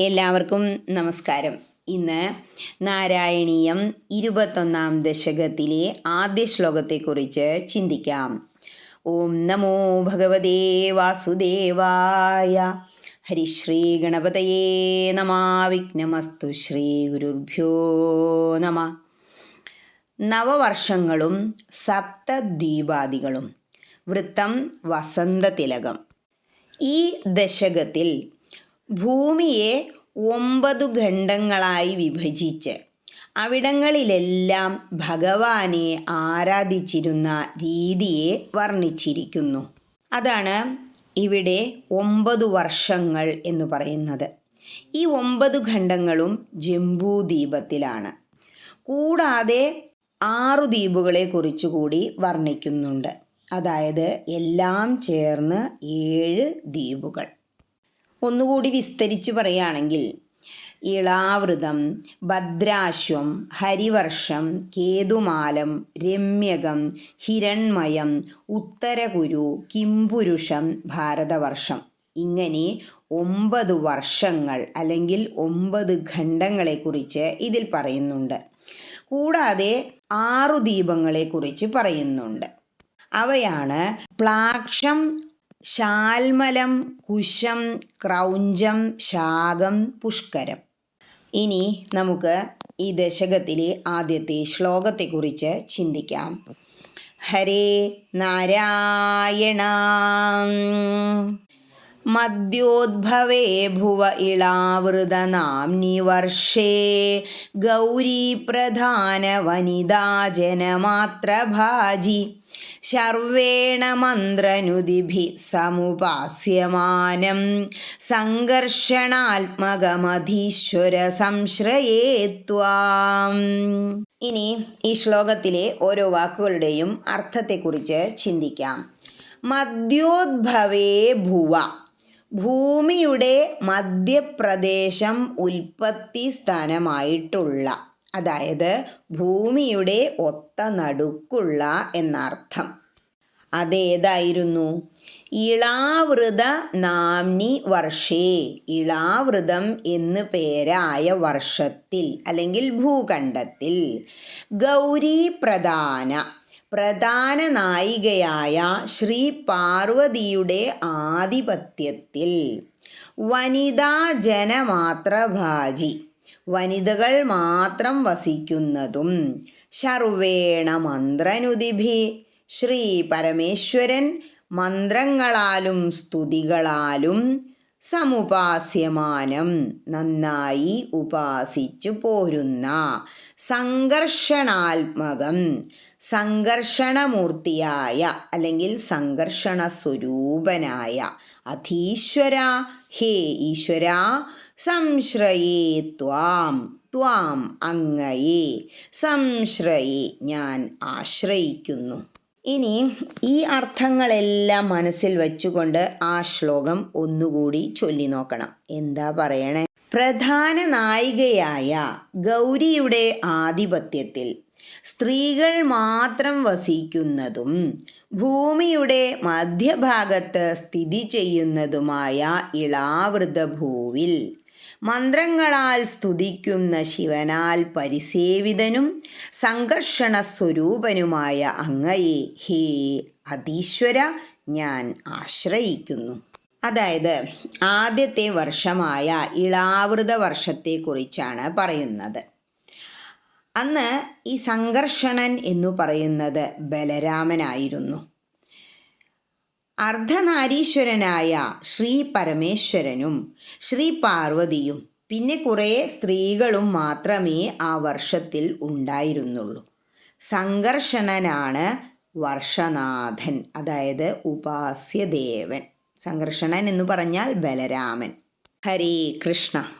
എല്ലാവർക്കും നമസ്കാരം. ഇന്ന് നാരായണീയം ഇരുപത്തൊന്നാം ദശകത്തിലെ ആദ്യ ശ്ലോകത്തെക്കുറിച്ച് ചിന്തിക്കാം. ഓം നമോ ഭഗവതേ വാസുദേവായ ഹരിശ്രീ ഗണപതയേ നമാ വിഘ്നമസ്തു ശ്രീ ഗുരുഭ്യോ നമ. നവവർഷങ്ങളും സപ്തദ്വീപാദികളും. വൃത്തം വസന്തതിലകം ഈ ദശകത്തിൽ ഭൂമിയെ ഒമ്പതു ഖണ്ഡങ്ങളായി വിഭജിച്ച് അവിടങ്ങളിലെല്ലാം ഭഗവാനെ ആരാധിച്ചിരുന്ന രീതിയെ വർണിച്ചിരിക്കുന്നു. അതാണ് ഇവിടെ ഒമ്പതു വർഷങ്ങൾ എന്ന് പറയുന്നത്. ഈ ഒമ്പത് ഖണ്ഡങ്ങളും ജംബൂദ്വീപത്തിലാണ് കൂടാതെ ആറു ദ്വീപുകളെ കുറിച്ചുകൂടി വർണിക്കുന്നുണ്ട്. അതായത് എല്ലാം ചേർന്ന് ഏഴ് ദ്വീപുകൾ. ഒന്നുകൂടി വിസ്തരിച്ച് പറയുകയാണെങ്കിൽ ഇളാവൃതം ഭദ്രാശ്വം ഹരിവർഷം കേതുമാലം രമ്യകം ഹിരൺമയം ഉത്തരകുരു കിംപുരുഷം ഭാരതവർഷം. ഇങ്ങനെ ഒമ്പത് വർഷങ്ങൾ അല്ലെങ്കിൽ ഒമ്പത് ഖണ്ഡങ്ങളെക്കുറിച്ച് ഇതിൽ പറയുന്നുണ്ട്. കൂടാതെ ആറു ദീപങ്ങളെക്കുറിച്ച് പറയുന്നുണ്ട്. അവയാണ് പ്ലാക്ഷം ശാൽമലം കുശം ക്രൗഞ്ചം ശാകം പുഷ്കരം. ഇനി നമുക്ക് ഈ ദശകത്തിലെ ആദ്യത്തെ ശ്ലോകത്തെക്കുറിച്ച് ചിന്തിക്കാം. ഹരേ നാരായണ. മദ്യോദ്ഭവേ ഭുവ ഇളാവൃതനാംനി വർഷേ ഗൗരീപ്രധാന വനിതാ ജനമാത്രഭാജി ശർവേണ മന്ത്രനുദിഭി സമുപാസ്യമാനം. സംഘർഷണാത്മകമധീശ്വര സംശ്രയേ ത്വാം ഇനി ഈ ശ്ലോകത്തിലെ ഓരോ വാക്കുകളുടെയും അർത്ഥത്തെക്കുറിച്ച് ചിന്തിക്കാം. മദ്യോദ്ഭവേ ഭുവ ഭൂമിയുടെ മധ്യപ്രദേശം ഉൽപ്പത്തി സ്ഥാനമായിട്ടുള്ള അതായത് ഭൂമിയുടെ ഒത്ത നടുക്കുള്ള എന്നർത്ഥം. അതേതായിരുന്നു? ഇളാവൃത നാംനി വർഷേ. ഇളാവൃതം എന്ന് പേരായ വർഷത്തിൽ അല്ലെങ്കിൽ ഭൂഖണ്ഡത്തിൽ ഗൗരി പ്രധാന പ്രധാന നായികയായ ശ്രീ പാർവതിയുടെ ആധിപത്യത്തിൽ. വനിതാ ജനമാത്രഭാജി. വനിതകൾ മാത്രം വസിക്കുന്നതും ശർവേണ മന്ത്രനുദിഭി. ശ്രീ പരമേശ്വരൻ മന്ത്രങ്ങളാലും സ്തുതികളാലും സമുപാസ്യമാനം നന്നായി ഉപാസിച്ചു പോരുന്ന സംഘർഷണാത്മകം സംഘർഷണമൂർത്തിയായ അല്ലെങ്കിൽ സംഘർഷണ സ്വരൂപനായ അധീശ്വര ഹേ ഈശ്വര സംശ്രയേ ത്വാം ത്വാം അങ്ങയെ സംശ്രയെ ഞാൻ ആശ്രയിക്കുന്നു. ഇനി ഈ അർത്ഥങ്ങളെല്ലാം മനസ്സിൽ വെച്ചുകൊണ്ട് ആ ശ്ലോകം ഒന്നുകൂടി ചൊല്ലി നോക്കണം. എന്താ പറയണേ? പ്രധാന നായികയായ ഗൗരിയുടെ ആധിപത്യത്തിൽ സ്ത്രീകൾ മാത്രം വസിക്കുന്നതും ഭൂമിയുടെ മധ്യഭാഗത്ത് സ്ഥിതി ചെയ്യുന്നതുമായ ഇളാവൃതഭൂവിൽ മന്ത്രങ്ങളാൽ സ്തുതിക്കുന്ന ശിവനാൽ പരിസേവിതനും സംഘർഷണ സ്വരൂപനുമായ അങ്ങയെ ഹേ അതീശ്വര ഞാൻ ആശ്രയിക്കുന്നു. അതായത് ആദ്യത്തെ വർഷമായ ഇളാവൃത വർഷത്തെക്കുറിച്ചാണ് പറയുന്നത്. അന്ന് ഈ സംഘർഷണൻ എന്നു പറയുന്നത് ബലരാമനായിരുന്നു. അർദ്ധനാരീശ്വരനായ ശ്രീ പരമേശ്വരനും ശ്രീ പാർവതിയും പിന്നെ കുറേ സ്ത്രീകളും മാത്രമേ ആ വർഷത്തിൽ ഉണ്ടായിരുന്നുള്ളൂ. സംഘർഷണനാണ് വർഷനാഥൻ അതായത് ഉപാസ്യദേവൻ. സംഘർഷണൻ എന്ന് പറഞ്ഞാൽ ബലരാമൻ. ഹരേ കൃഷ്ണ.